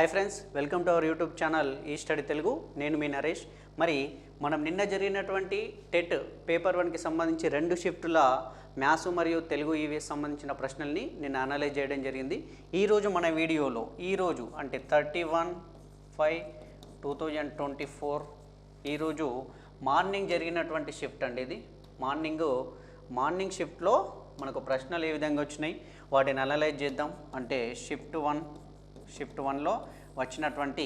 Hi friends welcome to our YouTube channel ఈ study Telugu నేను మీ నరేష్. మరి మనం నిన్న జరిగినటువంటి టెట్ పేపర్ వన్కి సంబంధించి రెండు షిఫ్టుల మ్యాథ్స్ మరియు తెలుగు ఇవి సంబంధించిన ప్రశ్నల్ని నేను అనలైజ్ చేయడం జరిగింది. ఈరోజు మన వీడియోలో ఈరోజు అంటే thirty one five two thousand twenty four ఈరోజు మార్నింగ్ జరిగినటువంటి షిఫ్ట్ అండి ఇది. మార్నింగ్ మార్నింగ్ షిఫ్ట్లో మనకు ప్రశ్నలు ఏ విధంగా వచ్చినాయి వాటిని అనలైజ్ చేద్దాం. అంటే షిఫ్ట్ వన్ షిఫ్ట్ వన్లో వచ్చినటువంటి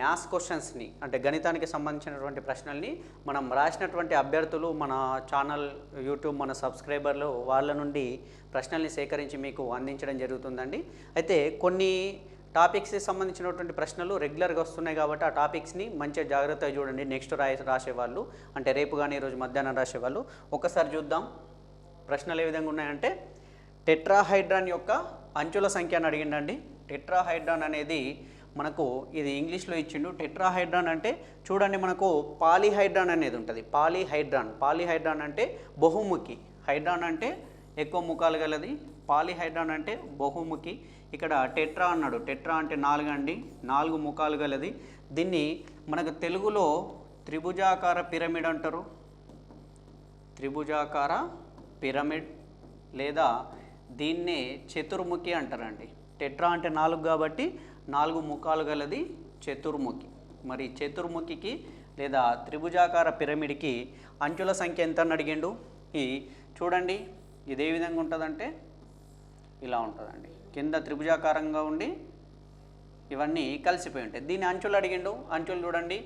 మ్యాథ్స్ క్వశ్చన్స్ని అంటే గణితానికి సంబంధించినటువంటి ప్రశ్నల్ని మనం రాసినటువంటి అభ్యర్థులు మన ఛానల్ యూట్యూబ్ మన సబ్స్క్రైబర్లు వాళ్ళ నుండి ప్రశ్నల్ని సేకరించి మీకు అందించడం జరుగుతుందండి. అయితే కొన్ని టాపిక్స్కి సంబంధించినటువంటి ప్రశ్నలు రెగ్యులర్గా వస్తున్నాయి కాబట్టి ఆ టాపిక్స్ని మంచిగా జాగ్రత్తగా చూడండి. నెక్స్ట్ రాయ రాసేవాళ్ళు అంటే రేపు కానీ ఈరోజు మధ్యాహ్నం రాసేవాళ్ళు ఒకసారి చూద్దాం. ప్రశ్నలు ఏ విధంగా ఉన్నాయంటే టెట్రాహైడ్రాన్ యొక్క అంచుల సంఖ్యను అడిగిండండి. టెట్రాహైడ్రాన్ అనేది మనకు ఇది ఇంగ్లీష్లో ఇచ్చిండు. టెట్రాహైడ్రాన్ అంటే చూడండి మనకు పాలిహైడ్రాన్ అనేది ఉంటుంది. పాలిహైడ్రాన్. పాలిహైడ్రాన్ అంటే బహుముఖి. హైడ్రాన్ అంటే ఎక్కువ ముఖాలు గలది. పాలిహైడ్రాన్ అంటే బహుముఖి. ఇక్కడ టెట్రా అన్నాడు. టెట్రా అంటే నాలుగు అండి నాలుగు ముఖాలు గలది. దీన్ని మనకు తెలుగులో త్రిభుజాకార పిరమిడ్ అంటారు. త్రిభుజాకార పిరమిడ్ లేదా దీన్నే చతుర్ముఖి అంటారండి. టెట్రా అంటే నాలుగు కాబట్టి నాలుగు ముఖాలు గలది చతుర్ముఖి. మరి చతుర్ముఖికి లేదా త్రిభుజాకార పిరమిడ్కి అంచుల సంఖ్య ఎంత అని అడిగిండు? ఈ చూడండి ఇదే విధంగా ఉంటుందంటే ఇలా ఉంటుందండి. కింద త్రిభుజాకారంగా ఉండి ఇవన్నీ కలిసిపోయి ఉంటాయి. దీని అంచులు అడిగిండు? అంచులు చూడండి.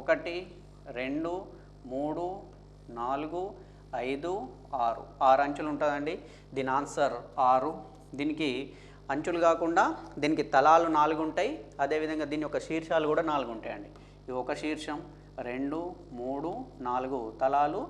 ఒకటి రెండు మూడు నాలుగు ఐదు ఆరు. ఆరు అంచులు ఉంటుందండి. దీని ఆన్సర్ ఆరు. దీనికి అంచులు కాకుండా దీనికి తలాలు నాలుగు ఉంటాయి అదేవిధంగా దీని యొక్క శీర్షాలు కూడా నాలుగు ఉంటాయండి ఇవి ఒక శీర్షం రెండు మూడు నాలుగు తలాలు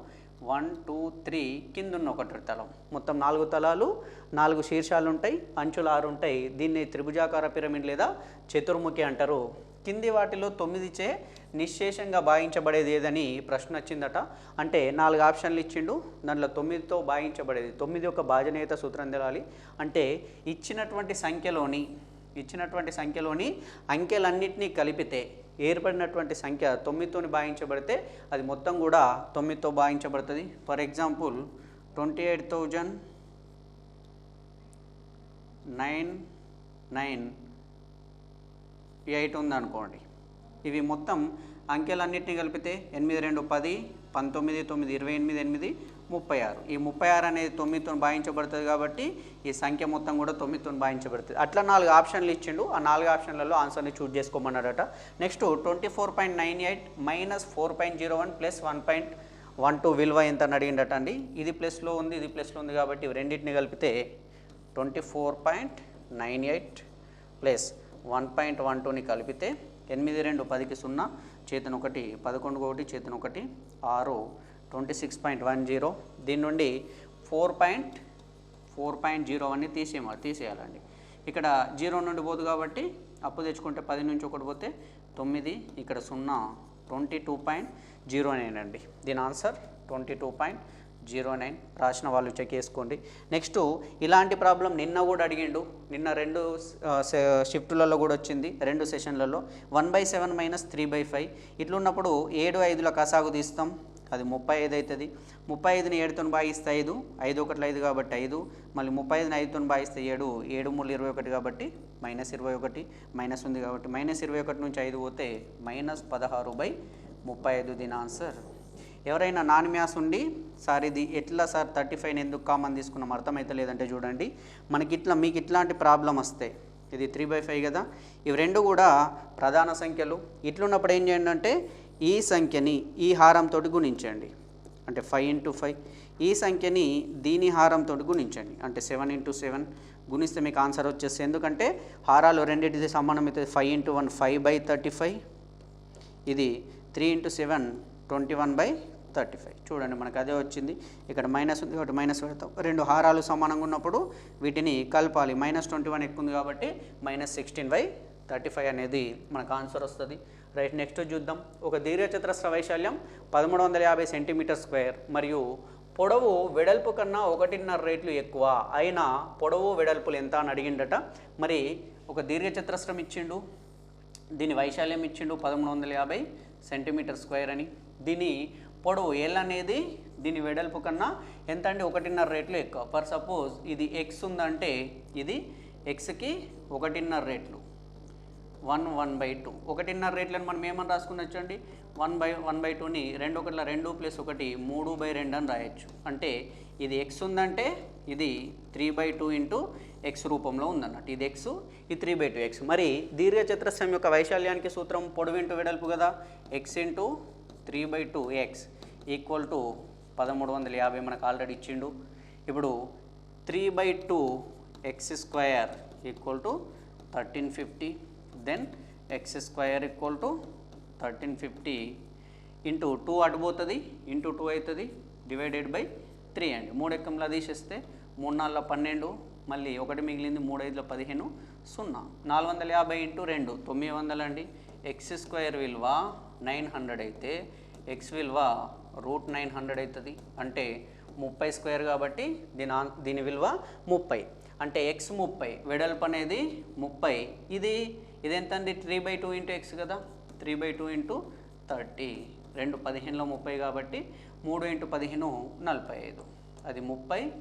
వన్ టూ త్రీ కిందున్న ఒకటి తలం. మొత్తం నాలుగు తలాలు నాలుగు శీర్షాలు ఉంటాయి అంచులు ఆరు ఉంటాయి దీన్ని త్రిభుజాకార పిరమిడ్ లేదా చతుర్ముఖి అంటారు. కింది వాటిలో తొమ్మిదిచే నిశ్శేషంగా భావించబడేది ఏదని ప్రశ్న వచ్చిందట అంటే నాలుగు ఆప్షన్లు ఇచ్చిండు దాంట్లో తొమ్మిదితో భావించబడేది. తొమ్మిది ఒక భాజనేత సూత్రం తెలాలి. అంటే ఇచ్చినటువంటి సంఖ్యలోని ఇచ్చినటువంటి సంఖ్యలోని అంకెలన్నింటినీ కలిపితే ఏర్పడినటువంటి సంఖ్య తొమ్మిదితో భావించబడితే అది మొత్తం కూడా తొమ్మిదితో భావించబడుతుంది for example twenty eight thousand nine nine eight ఉందనుకోండి ఇవి మొత్తం అంకెలన్నింటినీ కలిపితే ఎనిమిది రెండు పది పంతొమ్మిది తొమ్మిది ఇరవై ఎనిమిది ఎనిమిది ముప్పై ఆరు. ఈ ముప్పై ఆరు అనేది తొమ్మిదితో భావించబడుతుంది కాబట్టి ఈ సంఖ్య మొత్తం కూడా తొమ్మిదితో భావించబడుతుంది అట్లా నాలుగు ఆప్షన్లు ఇచ్చిండు. ఆ నాలుగు ఆప్షన్లలో ఆన్సర్ని choose చేసుకోమన్నాడట. Next twenty four point nine eight minus four point zero one plus one point one two విలువ ఎంత అని అడిగిండట అండి? ఇది ప్లస్లో ఉంది ఇది ప్లస్లో ఉంది కాబట్టి రెండింటిని కలిపితే twenty four point nine eight plus one point one టూని కలిపితే ఎనిమిది రెండు పదికి సున్నా చేతన ఒకటి పదకొండు ఒకటి చేతను ఒకటి ఆరు twenty six point one zero. దీని నుండి four point four point zero అన్నీ తీసేయాలి తీసేయాలండి. ఇక్కడ జీరో నుండి పోదు కాబట్టి అప్పు తెచ్చుకుంటే పది నుంచి ఒకటి పోతే తొమ్మిది ఇక్కడ సున్నా twenty two point zero nine అండి. దీని answer twenty two point zero nine. రాసిన వాళ్ళు చెక్ చేసుకోండి. నెక్స్ట్ ఇలాంటి ప్రాబ్లం నిన్న కూడా అడిగిండు. నిన్న రెండు షిఫ్టులలో కూడా వచ్చింది రెండు సెషన్లలో. One by seven minus three by five. ఇట్లున్నప్పుడు ఏడు ఐదుల కసాగు తీస్తాం. అది ముప్పై ఐదు అవుతుంది ముప్పై ఐదుని ఏడుతో భాగిస్తే ఐదు ఐదు ఒకటి ఐదు కాబట్టి ఐదు. మళ్ళీ ముప్పై ఐదుని ఐదుతో భాగిస్తే ఏడు ఏడు మూడు ఇరవై ఒకటి కాబట్టి మైనస్ ఇరవై ఒకటి మైనస్ ఉంది కాబట్టి మైనస్ ఇరవై ఒకటి నుంచి ఐదు పోతే మైనస్ పదహారు బై ముప్పై ఐదు దీని ఆన్సర్. ఎవరైనా నాన్ మ్యాథ్స్ ఉండి సార్ ఇది ఎట్లా సార్ థర్టీ ఫైవ్ ఎందుకు కామన్ తీసుకున్నాం? అర్థమైతే లేదంటే చూడండి. మనకి ఇట్లా మీకు ఇట్లాంటి ప్రాబ్లం వస్తే ఇది త్రీ బై ఫైవ్ కదా. ఇవి రెండు కూడా ప్రధాన సంఖ్యలు. ఇట్లున్నప్పుడు ఏం చేయండి అంటే ఈ సంఖ్యని ఈ హారంతో గుణించండి. అంటే ఫైవ్ ఇంటూ ఫైవ్ ఈ సంఖ్యని దీని హారంతో గుణించండి. అంటే సెవెన్ ఇంటూ సెవెన్ గుణిస్తే మీకు ఆన్సర్ వచ్చేస్తే ఎందుకంటే హారాలు రెండింటిది సమానం అవుతుంది five into one five by thirty five ఇది three into seven twenty one by thirty five చూడండి మనకు అదే వచ్చింది. ఇక్కడ మైనస్ ఉంది కాబట్టి మైనస్ పెడతాం. రెండు హారాలు సమానంగా ఉన్నప్పుడు వీటిని కలపాలి. మైనస్ ట్వంటీ వన్ ఎక్కువ ఉంది కాబట్టి minus sixteen by thirty five అనేది మనకు ఆన్సర్ వస్తుంది. రైట్ నెక్స్ట్ చూద్దాం. ఒక దీర్ఘచతురస్ర వైశాల్యం పదమూడు వందల యాభై సెంటీమీటర్ స్క్వేర్ మరియు పొడవు వెడల్పు కన్నా ఒకటిన్నర రేట్లు ఎక్కువ. అయినా పొడవు వెడల్పులు ఎంత అని అడిగిండట. మరి ఒక దీర్ఘచతురస్రం ఇచ్చిండు. దీని వైశాల్యం ఇచ్చిండు పదమూడు వందల యాభై సెంటీమీటర్ స్క్వేర్ అని. దీని పొడవు ఎల్ అనేది దీని వెడల్పు కన్నా ఎంత అంటే ఒకటిన్నర రేట్లు ఎక్కువ. ఫర్ సపోజ్ ఇది ఎక్స్ ఉందంటే ఇది ఎక్స్కి ఒకటిన్నర రేట్లు. One one by two. ఒకటిన్నర రేట్లను మనం ఏమని రాసుకున్నచ్చు అండి వన్ బై వన్ బై టూని రెండు ఒకటిల రెండు ప్లస్ ఒకటి మూడు బై రెండు అని రాయొచ్చు. అంటే ఇది ఎక్స్ ఉందంటే ఇది three by two into x రూపంలో ఉందన్నట్టు. ఇది ఎక్స్ ఇది త్రీ బై టూ ఎక్స్ మరి దీర్ఘచతురస్రం యొక్క వైశాల్యానికి సూత్రం పొడవు ఇంటూ వెడల్పు కదా? X into three by two x equal to పదమూడు వందల యాభై మనకు ఆల్రెడీ ఇచ్చిండు. ఇప్పుడు three by two x square equal to thirteen fifty. Then x square equal to thirteen fifty into two అటుపోతుంది into two అవుతుంది డివైడెడ్ బై త్రీ అండి. మూడు ఎక్కంలో తీసేస్తే మూడు నాలుగులో పన్నెండు మళ్ళీ ఒకటి మిగిలింది మూడు ఐదులో పదిహేను సున్నా. నాలుగు వందల యాభై ఇంటూ రెండు తొమ్మిది వందలు అండి. ఎక్స్ స్క్వేర్ విలువ నైన్ హండ్రెడ్ అయితే ఎక్స్ విలువ రూట్ నైన్ హండ్రెడ్ అవుతుంది అంటే ముప్పై స్క్వేర్ కాబట్టి దీని ఆన్ దీని విలువ ముప్పై. అంటే ఎక్స్ ముప్పై వెడల్పు అనేది ముప్పై. ఇది ఇదెంతండి? Three by two into x కదా? Three by two into thirty రెండు పదిహేనులో ముప్పై కాబట్టి మూడు ఇంటూ పదిహేను నలభై ఐదు. అది ముప్పై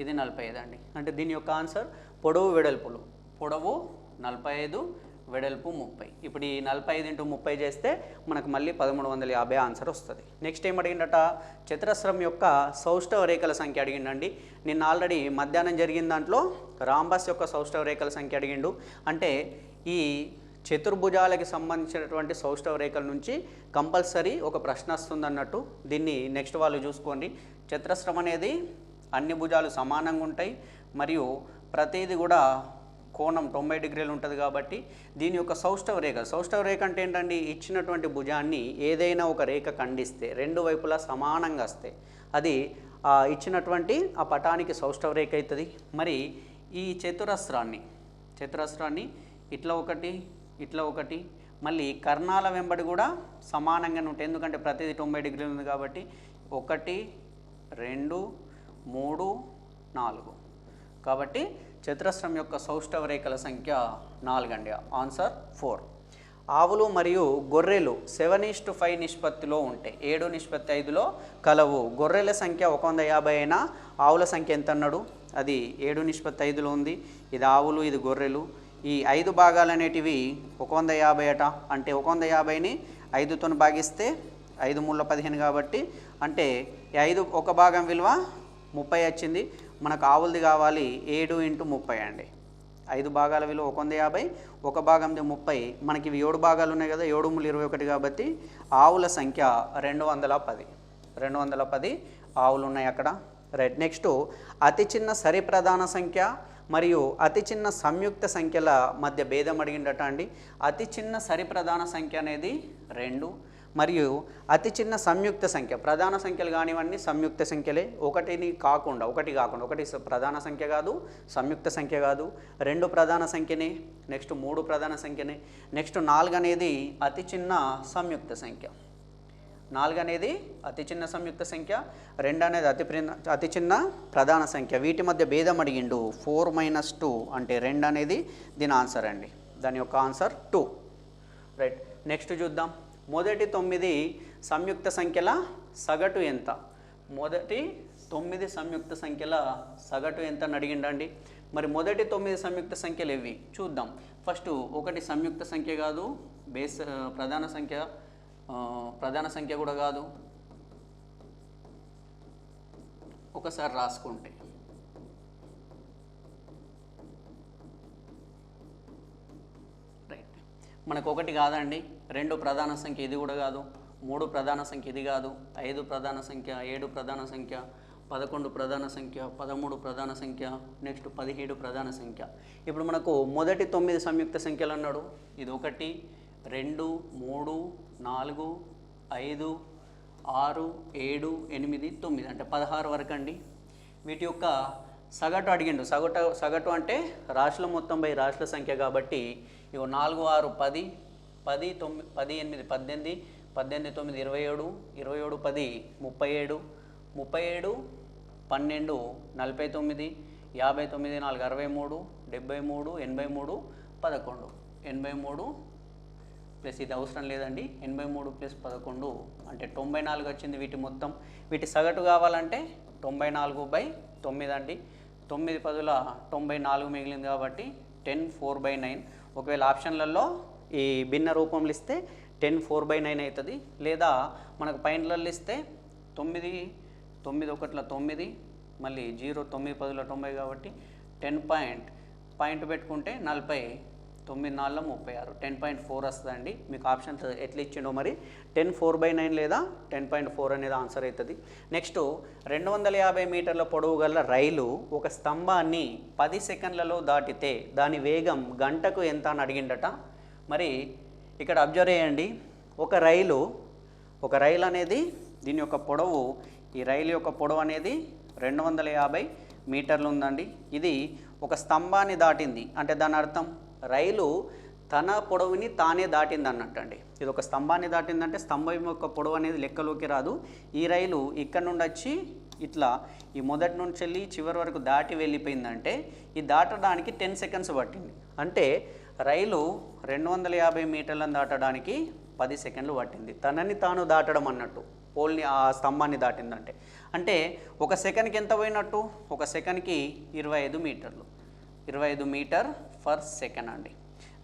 ఇది నలభై ఐదు అండి. అంటే దీని యొక్క ఆన్సర్ పొడవు వెడల్పులు. పొడవు నలభై ఐదు వెడల్పు ముప్పై. ఇప్పుడు ఈ నలభై ఐదు ఇంటూ ముప్పై చేస్తే మనకు మళ్ళీ పదమూడు వందల యాభై ఆన్సర్ వస్తుంది. నెక్స్ట్ ఏం అడిగిందట చతురస్రం యొక్క సౌష్ఠవ రేఖల సంఖ్య అడిగిండండి. నిన్న ఆల్రెడీ మధ్యాహ్నం జరిగిన దాంట్లో రాంబస్ యొక్క సౌష్ఠవ రేఖల సంఖ్య అడిగిండు. అంటే ఈ చతుర్భుజాలకి సంబంధించినటువంటి సౌష్ఠవ రేఖల నుంచి కంపల్సరీ ఒక ప్రశ్న వస్తుంది అన్నట్టు దీన్ని నెక్స్ట్ వాళ్ళు చూసుకోండి. చతురస్రం అనేది అన్ని భుజాలు సమానంగా ఉంటాయి. మరియు ప్రతిదీ కూడా కోణం తొంభై డిగ్రీలు ఉంటుంది కాబట్టి దీని యొక్క సౌష్ఠవ రేఖ. సౌష్ఠవ రేఖ అంటే ఏంటండి? ఇచ్చినటువంటి భుజాన్ని ఏదైనా ఒక రేఖ ఖండిస్తే రెండు వైపులా సమానంగా వస్తాయి అది ఆ ఇచ్చినటువంటి ఆ పటానికి సౌష్ఠవ రేఖ అవుతుంది. మరి ఈ చతురస్రాన్ని చతురస్రాన్ని ఇట్లా ఒకటి ఇట్లా ఒకటి మళ్ళీ కర్ణాల వెంబడి కూడా సమానంగానే ఉంటాయి. ఎందుకంటే ప్రతిదీ తొంభై డిగ్రీలు ఉంది కాబట్టి ఒకటి రెండు మూడు నాలుగు. కాబట్టి చతురస్రం యొక్క సౌష్ఠవ రేఖల సంఖ్య నాలుగండి. ఆన్సర్ ఫోర్ ఆవులు మరియు గొర్రెలు సెవెన్ ఈస్ట్ ఫైవ్ నిష్పత్తిలో ఉంటాయి. ఏడు నిష్పత్తి ఐదులో కలవు. గొర్రెల సంఖ్య ఒక వంద యాభై అయినా ఆవుల సంఖ్య ఎంత అన్నాడు? అది ఏడు నిష్పత్తి ఐదులో ఉంది. ఇది ఆవులు ఇది గొర్రెలు. ఈ ఐదు భాగాలు అనేటివి ఒక వంద యాభై అట. అంటే ఒక వంద యాభైని ఐదుతో భాగిస్తే ఐదు మూల పదిహేను కాబట్టి అంటే ఐదు ఒక భాగం విలువ ముప్పై వచ్చింది. మనకు ఆవులది కావాలి ఏడు ఇంటూ ముప్పై అండి. ఐదు భాగాల విలువ ఒక వంద యాభై ఒక భాగంది ముప్పై. మనకి ఇవి ఏడు భాగాలు ఉన్నాయి కదా ఏడు మూలు ఇరవై ఒకటి కాబట్టి ఆవుల సంఖ్య రెండు వందల పది. రెండు వందల పది ఆవులు ఉన్నాయి అక్కడ. రైట్ నెక్స్ట్ అతి చిన్న సరి ప్రధాన సంఖ్య మరియు అతి చిన్న సంయుక్త సంఖ్యల మధ్య భేదం అడిగిండట అండి. అతి చిన్న సరి ప్రధాన సంఖ్య అనేది రెండు మరియు అతి చిన్న సంయుక్త సంఖ్య ప్రధాన సంఖ్యలు కానివన్నీ సంయుక్త సంఖ్యలే. ఒకటిని కాకుండా ఒకటి కాకుండా ఒకటి ప్రధాన సంఖ్య కాదు సంయుక్త సంఖ్య కాదు. రెండు ప్రధాన సంఖ్యనే నెక్స్ట్ మూడు ప్రధాన సంఖ్యనే. నెక్స్ట్ నాలుగు అనేది అతి చిన్న సంయుక్త సంఖ్య. నాలుగు అనేది అతి చిన్న సంయుక్త సంఖ్య రెండు అనేది అతి అతి చిన్న ప్రధాన సంఖ్య. వీటి మధ్య భేదం అడిగిండు. ఫోర్ మైనస్ టూ అంటే రెండు అనేది దీని ఆన్సర్ అండి. దాని యొక్క ఆన్సర్ టూ. రైట్. నెక్స్ట్ చూద్దాం. మొదటి తొమ్మిది సంయుక్త సంఖ్యల సగటు ఎంత? మొదటి తొమ్మిది సంయుక్త సంఖ్యల సగటు ఎంత అని అడిగిండండి. మరి మొదటి తొమ్మిది సంయుక్త సంఖ్యలు ఇవి చూద్దాం. ఫస్ట్ ఒకటి సంయుక్త సంఖ్య కాదు బేస్ ప్రధాన సంఖ్య ప్రధాన సంఖ్య కూడా కాదు. ఒకసారి రాసుకుంటే. రైట్. మనకు ఒకటి కాదండి. రెండు ప్రధాన సంఖ్య ఇది కూడా కాదు మూడు ప్రధాన సంఖ్య ఇది కాదు ఐదు ప్రధాన సంఖ్య ఏడు ప్రధాన సంఖ్య పదకొండు ప్రధాన సంఖ్య పదమూడు ప్రధాన సంఖ్య నెక్స్ట్ పదిహేడు ప్రధాన సంఖ్య. ఇప్పుడు మనకు మొదటి తొమ్మిది సంయుక్త సంఖ్యలు అన్నాడు. ఇది ఒకటి రెండు మూడు నాలుగు ఐదు ఆరు ఏడు ఎనిమిది తొమ్మిది అంటే పదహారు వరకు అండి. వీటి యొక్క సగటు అడిగిండు. సగటు సగటు అంటే రాశుల మొత్తం పై రాశుల సంఖ్య కాబట్టి ఇవి నాలుగు ఆరు పది పది తొమ్మిది పది ఎనిమిది పద్దెనిమిది పద్దెనిమిది తొమ్మిది ఇరవై ఏడు ఇరవై ఏడు పది ముప్పై ఏడు ముప్పై ఏడు పన్నెండు నలభై తొమ్మిది యాభై తొమ్మిది నాలుగు అరవై మూడు డెబ్బై మూడు ఎనభై మూడు పదకొండు. ఎనభై మూడు ప్లస్ ఇది అవసరం లేదండి. ఎనభై మూడు ప్లస్ పదకొండు అంటే తొంభై నాలుగు వచ్చింది వీటి మొత్తం. వీటి సగటు కావాలంటే తొంభై నాలుగు బై తొమ్మిది అండి. తొమ్మిది పదుల తొంభై నాలుగు మిగిలింది కాబట్టి టెన్ ఫోర్ బై నైన్. ఒకవేళ ఆప్షన్లలో ఈ భిన్న రూపంలో ఇస్తే టెన్ ఫోర్ బై నైన్ అవుతుంది. లేదా మనకు పైనలలో ఇస్తే తొమ్మిది తొమ్మిది ఒకట్ల తొమ్మిది మళ్ళీ జీరో తొమ్మిది పదుల తొంభై కాబట్టి టెన్ పాయింట్ పాయింట్ పెట్టుకుంటే నలభై తొమ్మిది నాలుగులో ముప్పై ఆరు. టెన్ పాయింట్ ఫోర్ వస్తుందండి. మీకు ఆప్షన్స్ ఎట్లా ఇచ్చిండో మరి? టెన్ ఫోర్ బై నైన్ లేదా టెన్ పాయింట్ ఫోర్ అనేది ఆన్సర్ అవుతుంది. నెక్స్ట్ రెండు వందల యాభై మీటర్ల పొడవు గల రైలు ఒక స్తంభాన్ని పది సెకండ్లలో దాటితే దాని వేగం గంటకు ఎంత అని అడిగిండట? మరి ఇక్కడ అబ్జర్వ్ చేయండి. ఒక రైలు ఒక రైలు అనేది దీని యొక్క పొడవు ఈ రైలు యొక్క పొడవు అనేది రెండు వందల యాభై మీటర్లు ఉందండి. ఇది ఒక స్తంభాన్ని దాటింది. అంటే దాని అర్థం రైలు తన పొడవుని తానే దాటింది అన్నట్టు అండి ఇది ఒక స్తంభాన్ని దాటిందంటే స్తంభం యొక్క పొడవు అనేది లెక్కలోకి రాదు. ఈ రైలు ఇక్కడ నుండి వచ్చి ఇట్లా ఈ మొదటి నుంచి వెళ్ళి చివరి వరకు దాటి వెళ్ళిపోయిందంటే ఈ దాటడానికి టెన్ సెకండ్స్ పట్టింది. అంటే రైలు రెండు వందల యాభై మీటర్లను దాటడానికి పది సెకండ్లు పట్టింది. తనని తాను దాటడం అన్నట్టు. పోల్ని ఆ స్తంభాన్ని దాటిందంటే. అంటే ఒక సెకండ్కి ఎంత పోయినట్టు? ఒక సెకండ్కి ఇరవై ఐదు మీటర్లు. ఇరవై ఐదు మీటర్ ఫర్ సెకండ్ అండి.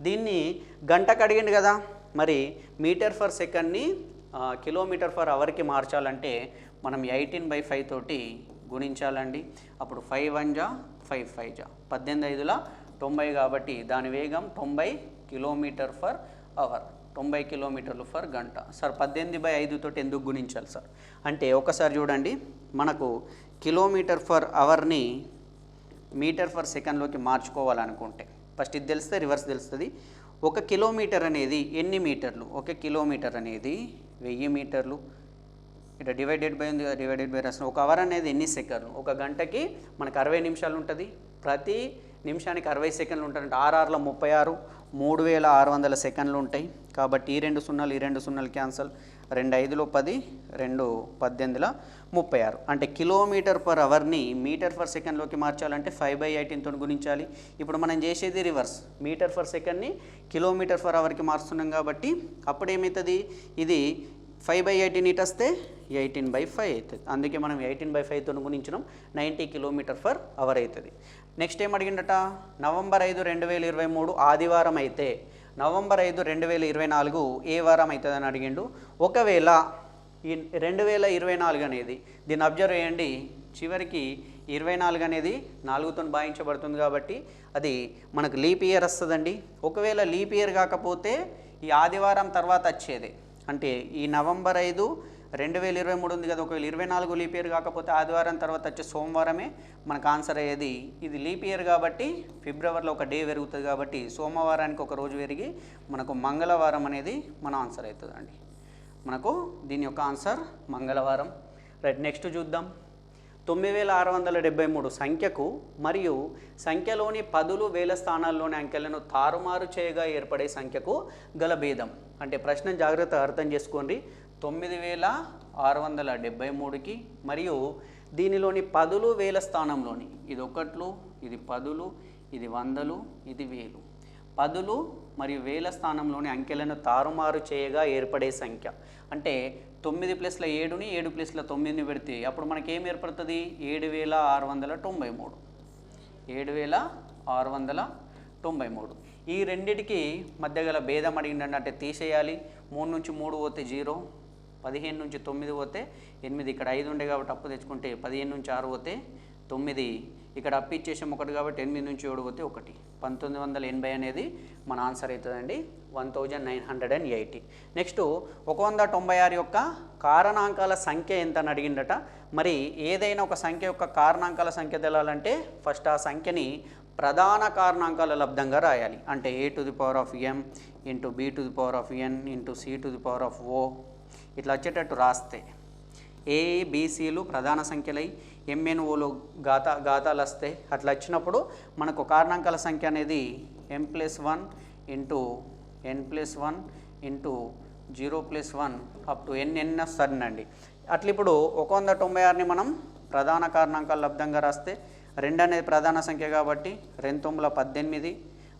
దీన్ని గంటకు అడిగింది కదా? మరి మీటర్ ఫర్ సెకండ్ని కిలోమీటర్ ఫర్ అవర్కి మార్చాలంటే మనం ఎయిటీన్ బై ఫైవ్ తోటి గుణించాలండి. అప్పుడు ఫైవ్ వన్ జా ఫైవ్ ఫైవ్ జా. పద్దెనిమిది ఐదుల తొంభై కాబట్టి దాని వేగం తొంభై కిలోమీటర్ ఫర్ అవర్. తొంభై కిలోమీటర్లు ఫర్ గంట. సార్ పద్దెనిమిది బై ఐదు తోటి ఎందుకు గుణించాలి సార్? అంటే ఒకసారి చూడండి మనకు కిలోమీటర్ ఫర్ అవర్ని మీటర్ ఫర్ సెకండ్లోకి మార్చుకోవాలనుకుంటే ఫస్ట్ ఇది తెలిస్తే రివర్స్ తెలుస్తుంది. ఒక కిలోమీటర్ అనేది ఎన్ని మీటర్లు? ఒక కిలోమీటర్ అనేది వెయ్యి మీటర్లు. ఇట్లా డివైడెడ్ బై ఉంది డివైడెడ్ బై రాసిన ఒక అవర్ అనేది ఎన్ని సెకండ్లు? ఒక గంటకి మనకు అరవై నిమిషాలు ఉంటుంది. ప్రతి నిమిషానికి అరవై సెకండ్లు ఉంటాయంటే ఆర్ఆర్లో ముప్పై ఆరు మూడు వేల ఆరు వందల సెకండ్లు ఉంటాయి. కాబట్టి ఈ రెండు సున్నాలు ఈ రెండు సున్నాలు క్యాన్సల్. రెండు ఐదులో పది రెండు పద్దెనిమిదిలో ముప్పై ఆరు. అంటే కిలోమీటర్ పర్ అవర్ని మీటర్ పర్ సెకండ్లోకి మార్చాలంటే ఫైవ్ బై ఎయిటీన్తో గుణించాలి. ఇప్పుడు మనం చేసేది రివర్స్. మీటర్ పర్ సెకండ్ని కిలోమీటర్ పర్ అవర్కి మారుస్తున్నాం కాబట్టి అప్పుడు ఏమవుతుంది ఇది ఫైవ్ బై ఎయిటీన్ ఇట్ వస్తే ఎయిటీన్ బై ఫైవ్ అవుతుంది. అందుకే మనం ఎయిటీన్ బై ఫైవ్తో గుణించడం నైంటీ కిలోమీటర్ ఫర్ అవర్ అవుతుంది. నెక్స్ట్ ఏం అడిగిండట? నవంబర్ ఐదు రెండు వేల ఇరవై మూడు ఆదివారం అయితే. నవంబర్ ఐదు రెండు వేల ఇరవై నాలుగు ఏ వారం అవుతుందని అడిగిండు? ఒకవేళ ఈ రెండు వేల ఇరవై నాలుగు అనేది దీన్ని అబ్జర్వ్ చేయండి. చివరికి ఇరవై నాలుగు అనేది నాలుగుతో భావించబడుతుంది కాబట్టి అది మనకు లీప్ ఇయర్ వస్తుందండి. ఒకవేళ లీప్ ఇయర్ కాకపోతే ఈ ఆదివారం తర్వాత వచ్చేది. అంటే ఈ నవంబర్ ఐదు రెండు వేల ఇరవై మూడు ఉంది కదా ఒకవేళ ఇరవై నాలుగు లీప్ ఇయర్ కాకపోతే ఆదివారం తర్వాత వచ్చే సోమవారమే మనకు ఆన్సర్ అయ్యేది. ఇది లీప్ ఇయర్ కాబట్టి ఫిబ్రవరిలో ఒక డే పెరుగుతుంది కాబట్టి సోమవారానికి ఒక రోజు పెరిగి మనకు మంగళవారం అనేది మన ఆన్సర్ అవుతుందండి. మనకు దీని యొక్క ఆన్సర్ మంగళవారం. రైట్ నెక్స్ట్ చూద్దాం. తొమ్మిది వేల ఆరు వందల డెబ్బై మూడు సంఖ్యకు మరియు సంఖ్యలోని పదులు వేల స్థానాల్లోని అంకెలను తారుమారు చేయగా ఏర్పడే సంఖ్యకు గల భేదం. అంటే ప్రశ్న జాగ్రత్తగా అర్థం చేసుకోండి. తొమ్మిది వేల ఆరు వందల డెబ్బై మూడుకి మరియు దీనిలోని పదులు వేల స్థానంలోని ఇది ఒకట్లు ఇది పదులు ఇది వందలు ఇది వేలు. పదులు మరియు వేల స్థానంలోని అంకెలను తారుమారు చేయగా ఏర్పడే సంఖ్య. అంటే తొమ్మిది ప్లస్ల ఏడుని ఏడు ప్లస్ల తొమ్మిదిని పెడితే అప్పుడు మనకి ఏం ఏర్పడుతుంది? ఏడు వేల ఆరు వందల తొంభై మూడు. ఏడు వేల ఆరు వందల తొంభై మూడు. ఈ రెండిటికి మధ్య గల భేదం అడిగిందంటే తీసేయాలి. మూడు నుంచి మూడు పోతే జీరో. పదిహేను నుంచి తొమ్మిది పోతే ఎనిమిది ఇక్కడ ఐదు ఉండే కాబట్టి అప్పు తెచ్చుకుంటే పదిహేను నుంచి ఆరు పోతే తొమ్మిది. ఇక్కడ అప్పు ఇచ్చేసాం ఒకటి కాబట్టి ఎనిమిది నుంచి ఏడు పోతే ఒకటి. పంతొమ్మిది వందల ఎనభై అనేది మన ఆన్సర్ అవుతుందండి. One thousand nine hundred and eighty. Next ఒక వంద తొంభై ఆరు యొక్క కారణాంకాల సంఖ్య ఎంత అని అడిగిండట? మరి ఏదైనా ఒక సంఖ్య యొక్క కారణాంకాల సంఖ్య తెలాలంటే ఫస్ట్ ఆ సంఖ్యని ప్రధాన కారణాంకాల లబ్ధంగా రాయాలి. అంటే a to the power of m into b to the power of n into c to the power of o ఇట్లా వచ్చేటట్టు రాస్తే. ఏబీసీలు ప్రధాన సంఖ్యలై ఎంఎన్ఓలు గాత గాతాలు వస్తాయి అట్లా వచ్చినప్పుడు మనకు కారణాంకాల సంఖ్య అనేది m plus one into n plus one into zero plus one up to n n వస్తుందండి అట్లా ఇప్పుడు ఒక వంద తొంభై ఆరుని మనం ప్రధాన కారణాంకాలు లబ్ధంగా రాస్తే రెండు అనేది ప్రధాన సంఖ్య కాబట్టి రెండు తొమ్మిది పద్దెనిమిది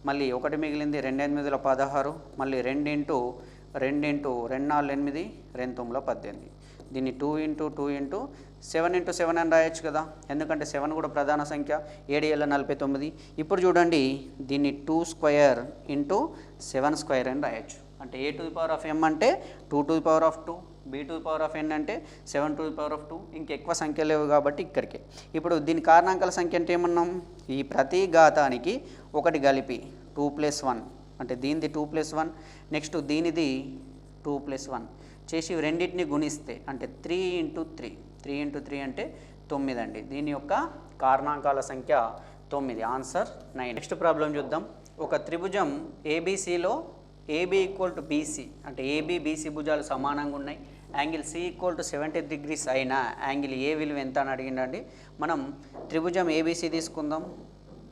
మళ్ళీ ఒకటి మిగిలింది రెండు ఎనిమిదిలో పదహారు మళ్ళీ రెండింటూ రెండు నాలుగు ఎనిమిది రెండు తొమ్మిదిలో పద్దెనిమిది. దీన్ని two into two into seven into seven అని రాయొచ్చు కదా. ఎందుకంటే సెవెన్ కూడా ప్రధాన సంఖ్య ఏడు ఏళ్ళ నలభై తొమ్మిది. ఇప్పుడు చూడండి దీన్ని two square into seven square అని రాయొచ్చు. అంటే a to the power of m అంటే two to the power of two b to the power of n అంటే seven to the power of two. ఇంకెక్కువ సంఖ్య లేవు కాబట్టి ఇక్కడికే. ఇప్పుడు దీని కారణాంకాల సంఖ్య అంటే ఏమన్నాం? ఈ ప్రతి ఘాతానికి ఒకటి కలిపి టూ ప్లస్ వన్ అంటే దీనిది టూ ప్లస్ వన్ నెక్స్ట్ దీనిది టూ ప్లస్ వన్ చేసి రెండింటిని గుణిస్తే అంటే three into three three into three అంటే తొమ్మిది అండి. దీని యొక్క కారణాంకాల సంఖ్య తొమ్మిది. ఆన్సర్ నైన్ నెక్స్ట్ ప్రాబ్లం చూద్దాం. ఒక త్రిభుజం ఏబీసీలో ఏబీ ఈక్వల్ టు బీసీ అంటే ఏబీ బీసీ భుజాలు సమానంగా ఉన్నాయి. Angle C equal to seventy degrees అయినా యాంగిల్ ఏ విలువ ఎంత అని అడిగిండండి. మనం త్రిభుజం ఏబీసీ తీసుకుందాం.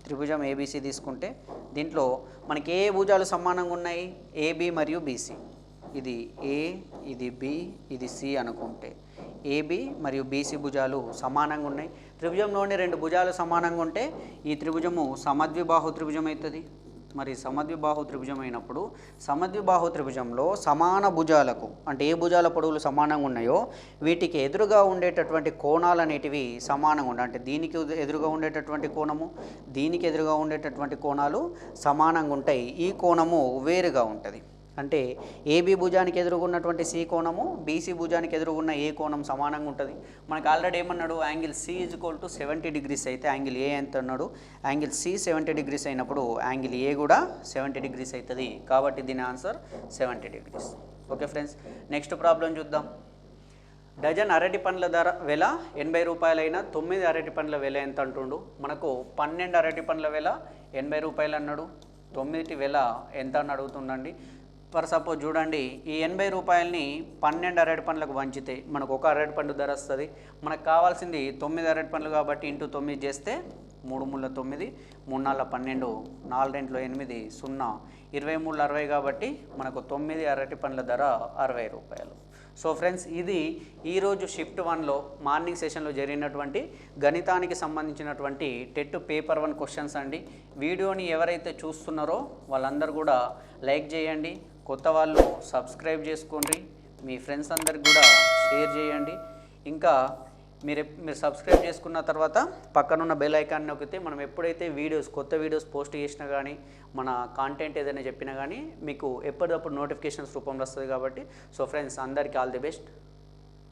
త్రిభుజం ఏబీసీ తీసుకుంటే దీంట్లో మనకి ఏ భుజాలు సమానంగా ఉన్నాయి? ఏబి మరియు బీసీ ఇది ఏ ఇది బి ఇది సి అనుకుంటే ఏబి మరియు బీసీ భుజాలు సమానంగా ఉన్నాయి. త్రిభుజంలోని రెండు భుజాలు సమానంగా ఉంటే ఈ త్రిభుజము సమద్విబాహు త్రిభుజం అవుతుంది. మరి సమద్విబాహు త్రిభుజం అయినప్పుడు సమద్విబాహు త్రిభుజంలో సమాన భుజాలకు అంటే ఏ భుజాల పొడవులు సమానంగా ఉన్నాయో వీటికి ఎదురుగా ఉండేటటువంటి కోణాలు అనేటివి సమానంగా ఉండాలి అంటే దీనికి ఎదురుగా ఉండేటటువంటి కోణము దీనికి ఎదురుగా ఉండేటటువంటి కోణాలు సమానంగా ఉంటాయి. ఈ కోణము వేరుగా ఉంటుంది. అంటే ఏబి భుజానికి ఎదురుగున్నటువంటి సి కోణము బీసీ భుజానికి ఎదురుగున్న ఏ కోణం సమానంగా ఉంటుంది? మనకు ఆల్రెడీ ఏమన్నాడు angle C is equal to seventy degrees అయితే యాంగిల్ ఏ ఎంత అన్నాడు? యాంగిల్ సి సెవెంటీ డిగ్రీస్ అయినప్పుడు యాంగిల్ ఏ కూడా సెవెంటీ డిగ్రీస్ అవుతుంది. కాబట్టి దీని answer seventy degrees. Okay friends next problem చూద్దాం. డజన్ అరటి పండ్ల ధర వెల ఎనభై రూపాయలైన తొమ్మిది అరటి పండ్ల వెల ఎంత అంటుండు? మనకు పన్నెండు అరటి పండ్ల వెల ఎనభై రూపాయలు అన్నాడు. తొమ్మిది వెల ఎంత అని అడుగుతుండండి. ఫర్ సపోజ్ చూడండి ఈ ఎనభై రూపాయలని పన్నెండు అరటి పండ్లకు వంచితే మనకు ఒక అరటి పండు ధర వస్తుంది. మనకు కావాల్సింది తొమ్మిది అరటి పండ్లు కాబట్టి ఇంటూ తొమ్మిది చేస్తే మూడు ముళ్ళ తొమ్మిది మూడు నాలుగు పన్నెండు నాలుగు రెంట్లో ఎనిమిది సున్నా ఇరవై మూడు అరవై కాబట్టి మనకు తొమ్మిది అరటి పండ్ల ధర అరవై రూపాయలు. సో ఫ్రెండ్స్ ఇది ఈరోజు షిఫ్ట్ వన్లో మార్నింగ్ సెషన్లో జరిగినటువంటి గణితానికి సంబంధించినటువంటి టెట్ పేపర్ వన్ క్వశ్చన్స్ అండి. వీడియోని ఎవరైతే చూస్తున్నారో వాళ్ళందరూ కూడా లైక్ చేయండి. కొత్త వాళ్ళు సబ్స్క్రైబ్ చేసుకోండి. మీ ఫ్రెండ్స్ అందరికి కూడా షేర్ చేయండి. ఇంకా మీరు మీరు సబ్స్క్రైబ్ చేసుకున్న తర్వాత పక్కనున్న బెల్ ఐకాన్ నొక్కితే మనం ఎప్పుడైతే వీడియోస్ కొత్త వీడియోస్ పోస్ట్ చేసినా కానీ మన కాంటెంట్ ఏదైనా చెప్పినా కానీ మీకు ఎప్పటికప్పుడు నోటిఫికేషన్స్ రూపంలో వస్తుంది కాబట్టి. సో ఫ్రెండ్స్ అందరికీ ఆల్ ది బెస్ట్